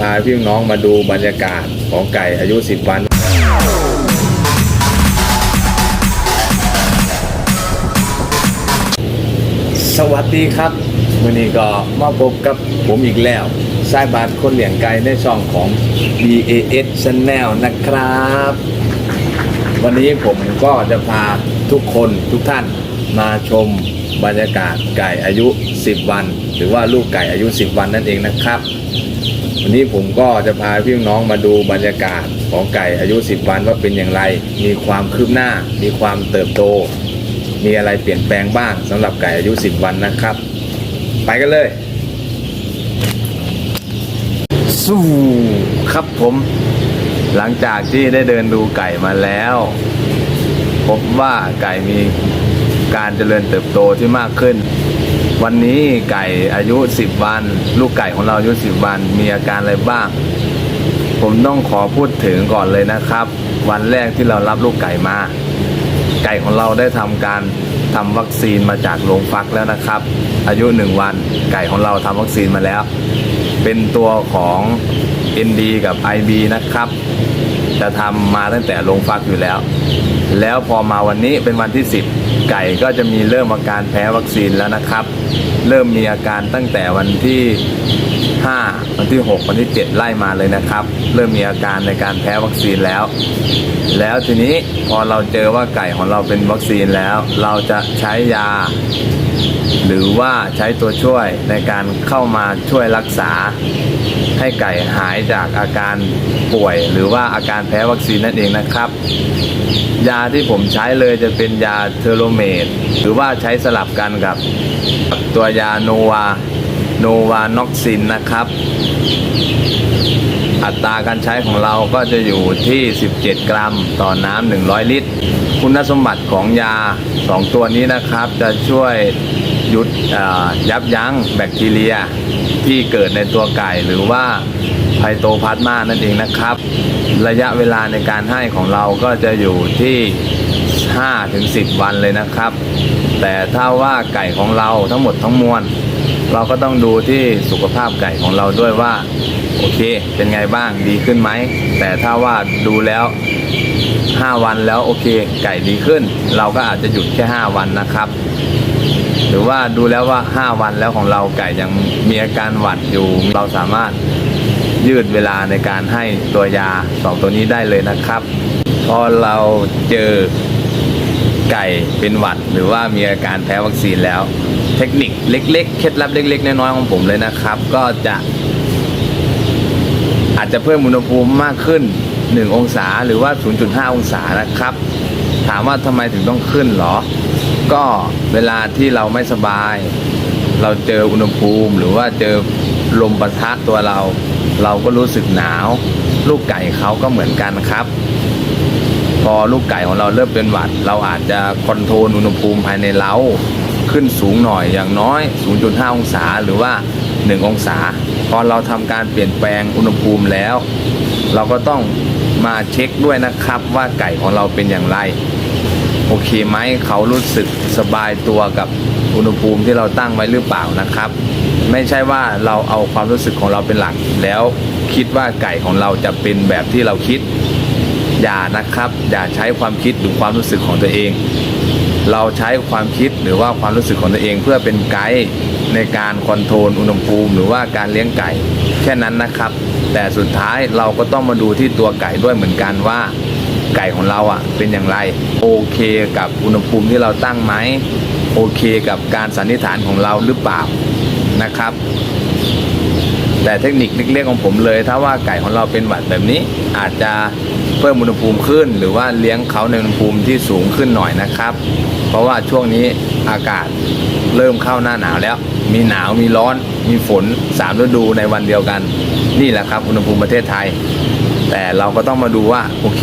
พาพี่น้องมาดูบรรยากาศของไก่อายุ 10 วัน สวัสดีครับวันนี้ก็มาพบกับผมอีกแล้วสายบาทคนเหลี่ยงไก่ในช่องของ BAS Channel นะครับ วันนี้ผมก็จะพาทุกคนทุกท่าน มาชมบรรยากาศไก่อายุ 10 วัน หรือว่าลูกไก่อายุ 10 วันนั่นเองนะครับ วันนี้ผมก็จะพาพี่น้องมาดูบรรยากาศของไก่อายุ 10 วันว่าเป็นอย่างไร มีความคืบหน้า มีความเติบโต มีอะไรเปลี่ยนแปลงบ้างสำหรับไก่อายุ 10 วันนะครับ ไปกันเลยสู้ครับผมหลังจากที่ได้เดินดูไก่มาแล้ว พบว่าไก่มี การเจริญเติบโตที่มากขึ้น วันนี้ไก่อายุ 10 วัน ลูกไก่ของเราอายุ 10 วัน มีอาการอะไรบ้าง ผมต้องขอพูดถึงก่อนเลยนะครับ วันแรกที่เรารับลูกไก่มา ไก่ของเราได้ทำการทำวัคซีนมาจากโรงฟักแล้วนะครับ อายุ 1 วันไก่ของเราทำวัคซีนมาแล้ว เป็นตัวของ ND กับ IB นะครับ จะทำมาตั้งแต่โรงฟักอยู่แล้ว แล้วพอมาวันนี้เป็นวันที่ 10 ไก่ก็จะมีเริ่มอาการแพ้วัคซีนแล้วนะครับ เริ่มมีอาการตั้งแต่วันที่ 5 วันที่ 6 วันที่ 7 ไล่มาเลยนะครับ เริ่มมีอาการในการแพ้วัคซีนแล้ว แล้วทีนี้พอเราเจอว่าไก่ของเราเป็นวัคซีนแล้ว เราจะใช้ยา หรือว่าใช้ตัวช่วยในการเข้ามาช่วยรักษา ให้ไก่หายจากอาการป่วย หรือว่าอาการแพ้วัคซีนนั่นเองนะครับ ยาที่ผมใช้เลยจะเป็นยาเทโรเมดหรือว่าใช้สลับกันกับตัวยาโนวาโนวานอกซินนะครับ อัตราการใช้ของเราก็จะอยู่ที่ 17 กรัมต่อน้ำ100 ลิตร คุณสมบัติของยา 2 ตัวนี้นะครับจะช่วย หยุดยับยั้งแบคทีเรียที่เกิดในตัวไก่หรือว่าไพโตพลาสมานั่นเองนะครับ ระยะเวลาในการให้ของเราก็จะอยู่ที่ 5-10 วันเลยนะครับ แต่ถ้าว่าไก่ของเราทั้งหมดทั้งมวล เราก็ต้องดูที่สุขภาพไก่ของเราด้วยว่า โอเค เป็นไงบ้างดีขึ้นไหม แต่ถ้าว่าดูแล้ว 5 วันแล้วโอเค ไก่ดีขึ้น เราก็อาจจะหยุดแค่ 5 วันนะครับ หรือว่าดูแล้วว่า 5 วันแล้วของเราไก่ยังมีอาการหวัดอยู่ เราสามารถยืดเวลาในการให้ตัวยาสองตัวนี้ได้เลยนะครับพอเราเจอไก่เป็นหวัด หรือว่ามีอาการแพ้วัคซีนแล้ว เทคนิคเล็ก ๆ เคล็ดลับเล็ก ๆ น้อยๆของผมเลยนะครับ ก็จะอาจจะเพิ่มอุณหภูมิมากขึ้น 1 องศาหรือว่า 0.5 องศานะครับ ถามว่าทำไมถึงต้องขึ้นเหรอ ก็เวลาที่เราไม่สบาย เราเจออุณหภูมิ หรือว่าเจอลมปะทะตัวเรา เราก็รู้สึกหนาว ลูกไก่เขาก็เหมือนกันครับ พอลูกไก่ของเราเริ่มเป็นหวัด เราอาจจะคอนโทรลอุณหภูมิภายในเล้าขึ้นสูงหน่อยอย่างน้อย 0.5 องศาหรือว่า 1 องศา พอเราทำการเปลี่ยนแปลงอุณหภูมิแล้ว เราก็ต้องมาเช็คด้วยนะครับว่าไก่ของเราเป็นอย่างไร โอเคไหมเขารู้สึกสบายตัวกับอุณหภูมิที่เราตั้งไว้หรือเปล่านะครับ ไม่ใช่ว่าเราเอาความรู้สึกของเราเป็นหลัก แล้วคิดว่าไก่ของเราจะเป็นแบบที่เราคิด อย่านะครับ อย่าใช้ความคิดหรือความรู้สึกของตัวเอง เราใช้ความคิดหรือว่าความรู้สึกของตัวเอง เพื่อเป็นไกด์ในการคอนโทรลอุณหภูมิ หรือว่าการเลี้ยงไก่แค่นั้นนะครับ แต่สุดท้ายเราก็ต้องมาดูที่ตัวไก่ด้วยเหมือนกันว่า ไก่ของเราอะเป็นอย่างไร โอเคกับอุณหภูมิที่เราตั้งไหมโอเคกับการสันนิษฐานของเราหรือเปล่านะครับ แต่เทคนิคเล็กๆของผมเลย ถ้าว่าไก่ของเราเป็นหวัดแบบนี้ อาจจะเพิ่มอุณหภูมิขึ้น หรือว่าเลี้ยงเขาในอุณหภูมิที่สูงขึ้นหน่อยนะครับ เพราะว่าช่วงนี้อากาศเริ่มเข้าหน้าหนาวแล้ว มีหนาวมีร้อน มีฝนสามฤดูในวันเดียวกัน นี่แหละครับ อุณหภูมิประเทศไทย แต่เราก็ต้องมาดูว่าโอเค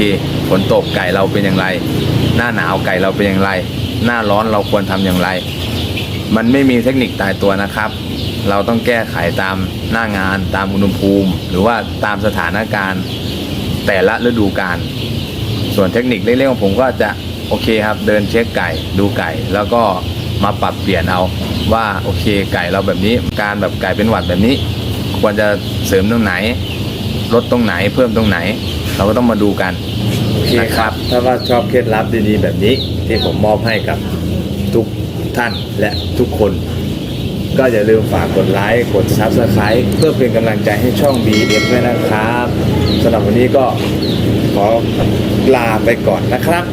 ฝนตกไก่เราเป็นอย่างไร หน้าหนาวไก่เราเป็นอย่างไร หน้าร้อนเราควรทำอย่างไร มันไม่มีเทคนิคตายตัวนะครับ เราต้องแก้ไขตามหน้างานตามอุณหภูมิ หรือว่าตามสถานการณ์แต่ละฤดูกาลส่วนเทคนิคเล็กๆของผมก็จะโอเคครับเดินเช็คไก่ดูไก่ แล้วก็มาปรับเปลี่ยนเอาว่าโอเคไก่เราแบบนี้ การแบบไก่เป็นหวัดแบบนี้ ควรจะเสริมตรงไหน ลดตรงไหนเพิ่มตรงไหน เราก็ต้องมาดูกันโอเคครับถ้าว่าชอบเคล็ดลับดีๆ แบบนี้ ที่ผมมอบให้กับทุกท่านและทุกคน ก็อย่าลืมฝากกดไลค์กด Subscribe เพื่อเป็นกำลังใจให้ช่อง BF ด้วยนะครับสำหรับวันนี้ก็ขอลาไปก่อนนะครับ